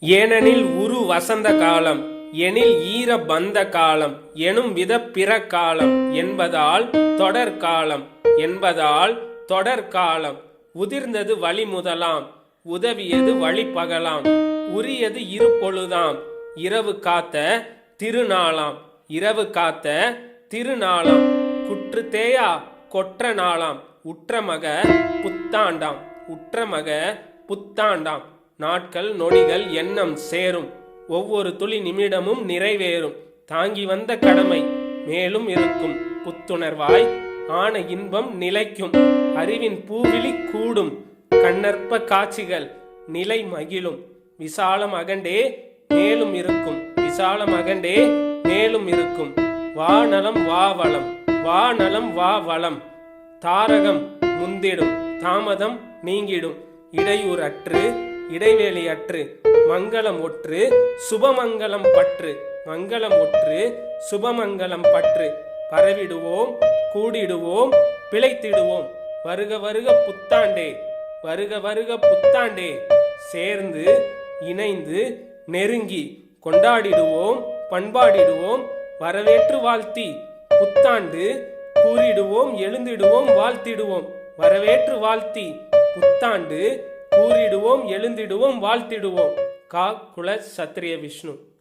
ஏனெனில் உரு வசந்த காலம் எனில் ஈர பந்த காலம் எனும் வித பிற காலம் என்பதால் தொடர் காலம் என்பதால் தொடர் காலம். உதிர்ந்தது வழி முதலாம் உதவியது வழிபகலாம் உரியது இரு பொழுதாம். இரவு காத்த திருநாளாம் இரவு காத்த திருநாளாம். குற்று தேயா கொற்ற நாளாம் உற்றமக புத்தாண்டாம் உற்றமக புத்தாண்டாம். நாட்கள் நொடிகள் எண்ணம் சேரும். ஒவ்வொரு துளி நிமிடமும் நிறைவேறும். தாங்கி வந்த கடமை மேலும் இருக்கும். புத்துணர்வாய் ஆன இன்பம் நிலைக்கும். அறிவின் பூவிழி கூடும். கண்ணற்ப காட்சிகள் நிலை மகிழும். விசாலம் அகண்டே மேலும் இருக்கும். விசாலம் அகண்டே மேலும் இருக்கும். வா நலம் வா வளம் வா நலம் வா வளம் தாரகம் முந்திடும் தாமதம் நீங்கிடும். இடையூறற்று இடைவேளி அற்று மங்களம் ஒற்று சுபமங்கலம் பற்று. மங்களம் ஒற்று சுபமங்கலம் பற்று. பரவிடுவோம் கூடிடுவோம் பிழைத்திடுவோம். வருக வருக புத்தாண்டே வருக வருக புத்தாண்டே. சேர்ந்து இணைந்து நெருங்கி கொண்டாடிடுவோம் பண்பாடிடுவோம் வரவேற்று வாழ்த்தி. புத்தாண்டு கூறிடுவோம் எழுந்திடுவோம் வாழ்த்திடுவோம். வரவேற்று வாழ்த்தி. புத்தாண்டு கூறிடுவோம் எழுந்திடுவோம் வாழ்த்திடுவோம். கா குல சத்திரிய விஷ்ணு.